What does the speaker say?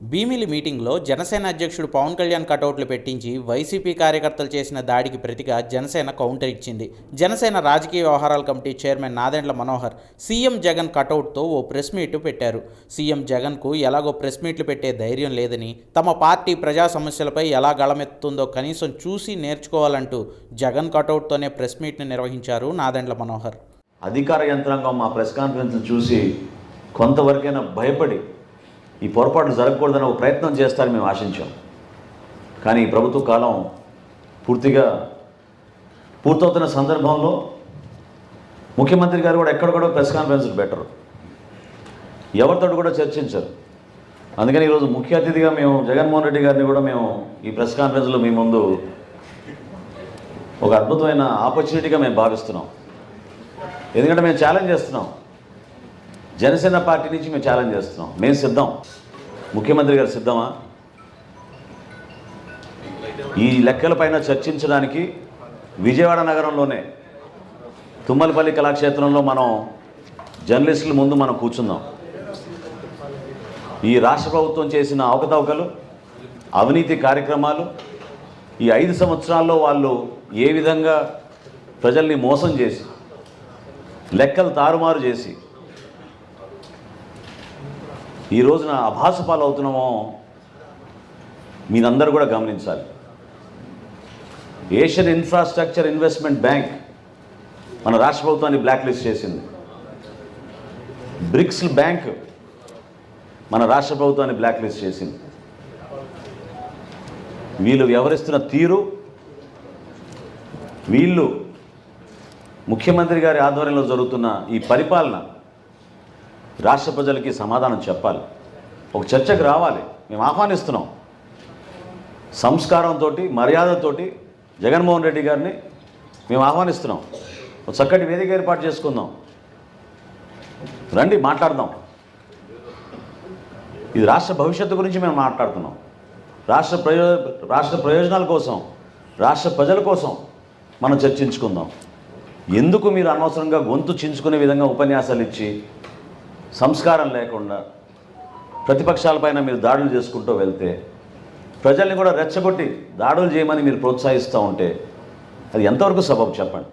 భీమిలి మీటింగ్లో జనసేన అధ్యక్షుడు పవన్ కళ్యాణ్ కటౌట్లు పెట్టించి వైసీపీ కార్యకర్తలు చేసిన దాడికి ప్రతిగా జనసేన కౌంటర్ ఇచ్చింది. జనసేన రాజకీయ వ్యవహారాల committee chairman Nadendla Manohar CM Jagan కటౌట్తో ఓ ప్రెస్ మీట్ పెట్టారు. సీఎం జగన్కు ఎలాగో ప్రెస్ మీట్లు పెట్టే ధైర్యం లేదని తమ పార్టీ ప్రజా సమస్యలపై ఎలా గళమెత్తుందో కనీసం చూసి నేర్చుకోవాలంటూ జగన్ కటౌట్తోనే ప్రెస్ మీట్ని నిర్వహించారు నాదెండ్ల మనోహర్. అధికార యంత్రాంగం మా ప్రెస్ కాన్ఫరెన్స్ చూసి కొంతవరకైనా భయపడి ఈ పొరపాట్లు జరగకూడదని ఒక ప్రయత్నం చేస్తారని మేము ఆశించాం. కానీ ఈ ప్రభుత్వ కాలం పూర్తిగా పూర్తవుతున్న సందర్భంలో ముఖ్యమంత్రి గారు కూడా ఎక్కడ కూడా ప్రెస్ కాన్ఫరెన్స్లు పెట్టరు. ఎవరితో కూడా చర్చించరు. అందుకని ఈరోజు ముఖ్య అతిథిగా మేము జగన్మోహన్ రెడ్డి గారిని కూడా మేము ఈ ప్రెస్ కాన్ఫరెన్స్లో మీ ముందు ఒక అద్భుతమైన ఆపర్చునిటీగా మేము భావిస్తున్నాం. ఎందుకంటే మేము ఛాలెంజ్ చేస్తున్నాం. జనసేన పార్టీ నుంచి మేము ఛాలెంజ్ చేస్తున్నాం. మేము సిద్ధం. ముఖ్యమంత్రి గారు సిద్ధమా? ఈ లెక్కలపైన చర్చించడానికి విజయవాడ నగరంలోనే తుమ్మలపల్లి కళాక్షేత్రంలో మనం జర్నలిస్టుల ముందు మనం కూర్చుందాం ఈ రాష్ట్ర ప్రభుత్వం చేసిన అవకతవకలు అవినీతి కార్యక్రమాలు ఈ ఐదు సంవత్సరాల్లో వాళ్ళు ఏ విధంగా ప్రజల్ని మోసం చేసి లెక్కలు తారుమారు చేసి ఈ రోజున అభాస పాలవుతున్నామో మీరందరూ కూడా గమనించాలి. ఏషియన్ ఇన్ఫ్రాస్ట్రక్చర్ ఇన్వెస్ట్మెంట్ బ్యాంక్ మన రాష్ట్ర ప్రభుత్వాన్ని బ్లాక్ లిస్ట్ చేసింది. బ్రిక్స్ బ్యాంక్ మన రాష్ట్ర ప్రభుత్వాన్ని బ్లాక్ లిస్ట్ చేసింది. వీళ్ళు వ్యవహరిస్తున్న తీరు వీళ్ళు ముఖ్యమంత్రి గారి ఆధ్వర్యంలో జరుగుతున్న ఈ పరిపాలన రాష్ట్ర ప్రజలకి సమాధానం చెప్పాలి. ఒక చర్చకు రావాలి. మేము ఆహ్వానిస్తున్నాం. సంస్కారంతో మర్యాదతోటి జగన్మోహన్ రెడ్డి గారిని మేము ఆహ్వానిస్తున్నాం. ఒక చక్కటి వేదిక ఏర్పాటు చేసుకుందాం. రండి మాట్లాడదాం. ఇది రాష్ట్ర భవిష్యత్తు గురించి మేము మాట్లాడుతున్నాం. రాష్ట్ర ప్రయో రాష్ట్ర ప్రయోజనాల కోసం రాష్ట్ర ప్రజల కోసం మనం చర్చించుకుందాం. ఎందుకు మీరు అనవసరంగా గొంతు చించుకునే విధంగా ఉపన్యాసాలు ఇచ్చి సంస్కారం లేకుండా ప్రతిపక్షాలపైన మీరు దాడులు చేసుకుంటూ వెళ్తే ప్రజల్ని కూడా రెచ్చగొట్టి దాడులు చేయమని మీరు ప్రోత్సహిస్తూ ఉంటే అది ఎంతవరకు సబబు చెప్పండి?